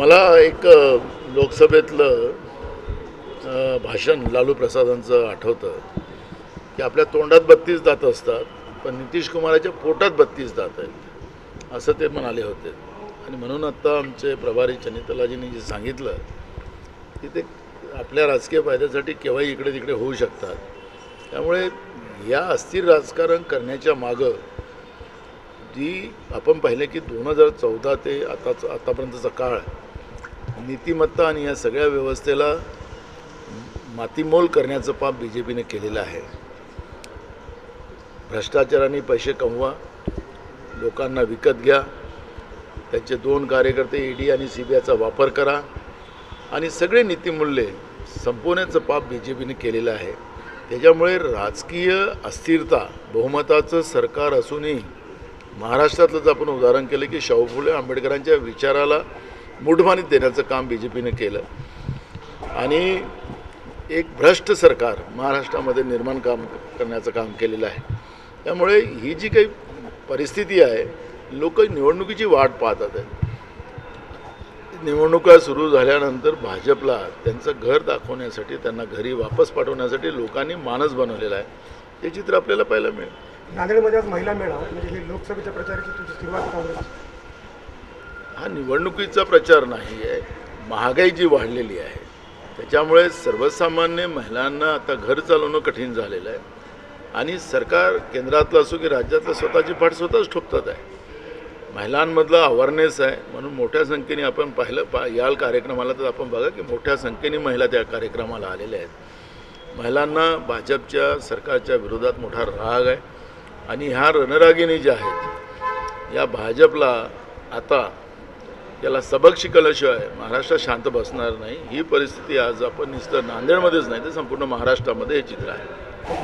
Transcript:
मला एक लोकसभेतलं भाषण लालू प्रसादांचं आठवतं की आपल्या तोंडात बत्तीस दात असतात पण नितीश कुमाराच्या पोटात बत्तीस दात आहेत असं ते म्हणाले होते. आणि म्हणून आत्ता आमचे प्रभारी चनितलाजींनी जे सांगितलं की ते आपल्या राजकीय फायद्यासाठी केव्हाही इकडे तिकडे होऊ शकतात. त्यामुळे या अस्थिर राजकारण करण्याच्या मागं जी आपण पाहिलं की दोन हजार चौदा ते आताच आतापर्यंतचा काळ नीतिमत्ता आणि या सगळ्या व्यवस्थेला मातीमोल करण्याचं पाप बी जे पीने केलेलं आहे. भ्रष्टाचाराने पैसे कमवा लोकांना विकत घ्या त्यांचे दोन कार्यकर्ते ई डी आणि सी बी आयचा वापर करा आणि सगळे नीतिमूल्ये संपवण्याचं पाप बी जे पीने केलेलं आहे. त्याच्यामुळे राजकीय अस्थिरता बहुमताचं सरकार असूनही महाराष्ट्रातलंच आपण उदाहरण केलं की शाहू फुले आंबेडकरांच्या विचाराला मूठमानीत देण्याचं काम बी जे पीनं केलं. आणि एक भ्रष्ट सरकार महाराष्ट्रामध्ये निर्माण काम करण्याचं काम केलेलं आहे. त्यामुळे ही जी काही परिस्थिती आहे लोक निवडणुकीची वाट पाहतात आहेत. निवडणुका सुरू झाल्यानंतर भाजपला त्यांचं घर दाखवण्यासाठी त्यांना घरी वापस पाठवण्यासाठी लोकांनी मानस बनवलेला आहे. ते चित्र आपल्याला पाहायला मिळेल. नांदेडमध्ये आज महिला मेळावा म्हणजे हे लोकसभेच्या प्रचाराची तुझी सुरुवात काँग्रेस हा निवडणुकीचा प्रचार नाही आहे महागाई जी वाढलेली आहे त्याच्यामुळे सर्वसामान्य महिलांना आता घर चालवणं कठीण झालेलं आहे. आणि सरकार केंद्रातलं असो की राज्यातलं स्वतःची फाट स्वतःच ठोपतात आहे. महिलांमधला अवेअरनेस आहे म्हणून मोठ्या संख्येने आपण पाहिलं पा याल कार्यक्रमाला तर आपण बघा की मोठ्या संख्येने महिला त्या कार्यक्रमाला आलेल्या आहेत. महिलांना भाजपच्या सरकारच्या विरोधात मोठा राग आहे. आणि ह्या रणरागिणी ज्या आहेत या भाजपला आता याला सबक शिकवल्याशिवाय महाराष्ट्र शांत बसणार नाही. ही परिस्थिती आज आपण नुसतं नांदेडमध्येच नाही तर संपूर्ण महाराष्ट्रामध्ये हे चित्र आहे.